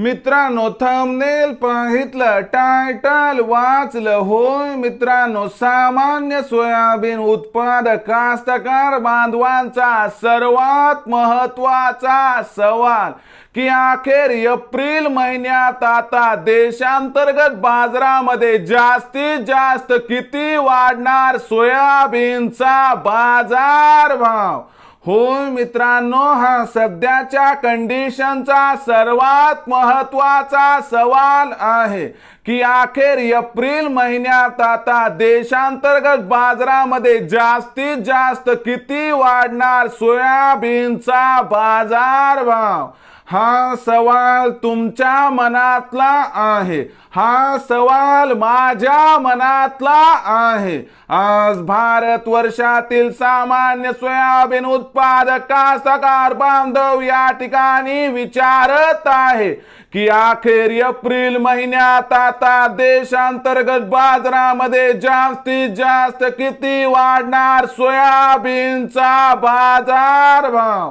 मित्रांनो thumbnail पाहितलं title वाचलं होय मित्रांनो सामान्य सोयाबीन उत्पादक कास्तकार बांधवांचा सर्वात महत्त्वाचा सवाल की अखेर एप्रिल महिन्यात आता देशांतर्गत बाजारामध्ये जास्तीत जास्त किती वाढणार सोयाबीनचा बाजार भाव होय मित्रांनो हा सध्याच्या कंडिशनचा सर्वात महत्त्वाचा सवाल आहे की अखेर एप्रिल महिन्यात आता देशांतर्गत बाजारामध्ये जास्तीत जास्त किती वाढणार सोयाबीनचा बाजार भाव हा सवाल तुमच्या मनातला आहे. हा सवाल माझ्या मनातला आहे. आज भारत वर्षातील सामान्य सोयाबीन उत्पादक सकार बांधव या ठिकाणी विचारत आहे की अखेर एप्रिल महिन्यात आता देशांतर्गत बाजारामध्ये जास्तीत जास्त किती वाढणार सोयाबीनचा बाजार भाव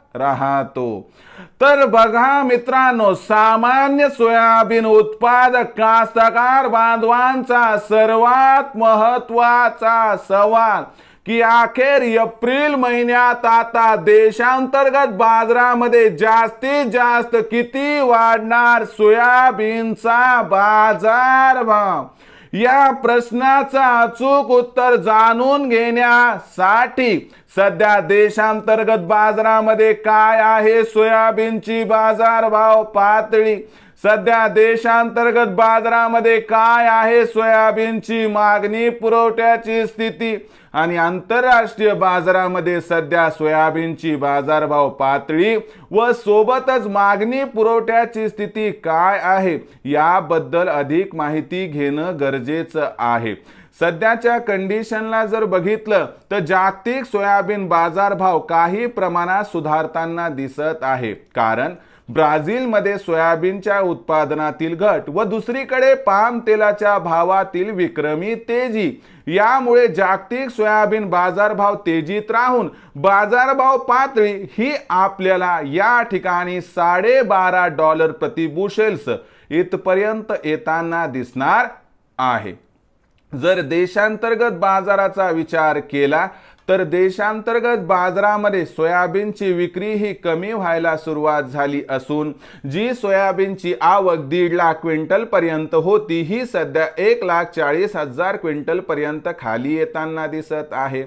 राहतो. तर बघा मित्रांनो सामान्य सोयाबीन उत्पादक कास्तकार बांधवांचा सर्वात महत्त्वाचा सवाल की अखेर एप्रिल महिन्यात आता देशांतर्गत बाजारामध्ये जास्तीत जास्त किती वाढणार सोयाबीनचा बाजारभाव? या प्रश्नाचं अचूक उत्तर जाणून घेण्यासाठी सध्या देशांतर्गत बाजारामध्ये काय आहे? सोयाबीनची बाजारभाव पातळी सध्या देशांतर्गत बाजारामध्ये काय आहे सोयाबीनची मागणी पुरवठ्याची स्थिती आणि आंतरराष्ट्रीय बाजारामध्ये सध्या सोयाबीनची बाजारभाव पातळी व सोबतच मागणी पुरवठ्याची स्थिती काय आहे याबद्दल अधिक माहिती घेणं गरजेचं आहे. सध्याच्या कंडिशनला जर बघितलं तर जागतिक सोयाबीन बाजारभाव काही प्रमाणात सुधारताना दिसत आहे. कारण ब्राझीलमध्ये सोयाबीनच्या उत्पादनातील घट व दुसरीकडे पाम तेलाच्या भावातील विक्रमी तेजी. यामुळे जागतिक सोयाबीन बाजारभाव तेजीत राहून बाजारभाव पातळी ही आपल्याला या ठिकाणी साडेबारा डॉलर प्रति बुशेल्स इथपर्यंत येताना दिसणार आहे. जर देशांतर्गत बाजाराचा विचार केला तर देशांतर्गत बाजारामध्ये सोयाबीनची विक्री ही कमी व्हायला सुरुवात झाली असून जी सोयाबीनची आवक दीड लाख क्विंटल पर्यंत होती ही सध्या एक लाख चाळीस हजार क्विंटल पर्यंत खाली येताना दिसत आहे.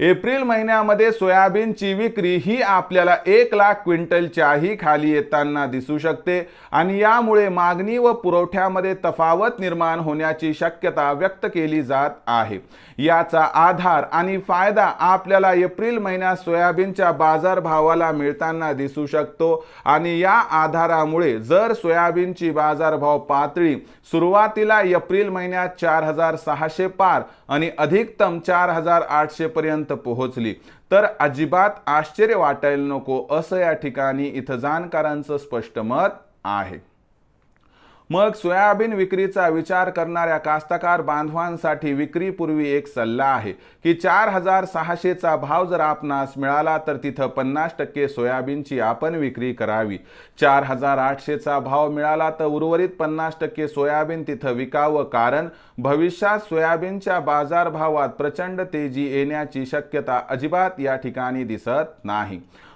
एप्रिल महिन्यामध्ये सोयाबीनची विक्री ही आपल्याला एक लाख क्विंटलच्याही खाली येताना दिसू शकते आणि यामुळे मागणी व पुरवठ्यामध्ये तफावत निर्माण होण्याची शक्यता व्यक्त केली जात आहे. याचा आधार आणि फायदा आपल्याला एप्रिल महिन्यात सोयाबीनच्या बाजारभावाला मिळताना दिसू शकतो आणि या आधारामुळे जर सोयाबीनची बाजारभाव पातळी सुरुवातीला एप्रिल महिन्यात चार हजार सहाशे पार आणि अधिकतम चार हजार आठशे पर्यंत पोहोचली. तर अजिबात आश्चर्य वाटायला नको असं या ठिकाणी इथं जाणकारांचं स्पष्ट मत आहे. मग सोयाबीन विक्रीचा विचार करणाऱ्या कास्तकार बांधवांसाठी विक्रीपूर्वी एक सल्ला आहे की चार हजार सहाशेचा भाव जर आपणास मिळाला तर तिथं पन्नास टक्के सोयाबीनची आपण विक्री करावी. चार हजार आठशेचा भाव मिळाला तर उर्वरित पन्नास टक्के सोयाबीन तिथं विकावं कारण भविष्यात सोयाबीनच्या बाजारभावात प्रचंड तेजी येण्याची शक्यता अजिबात या ठिकाणी दिसत नाही.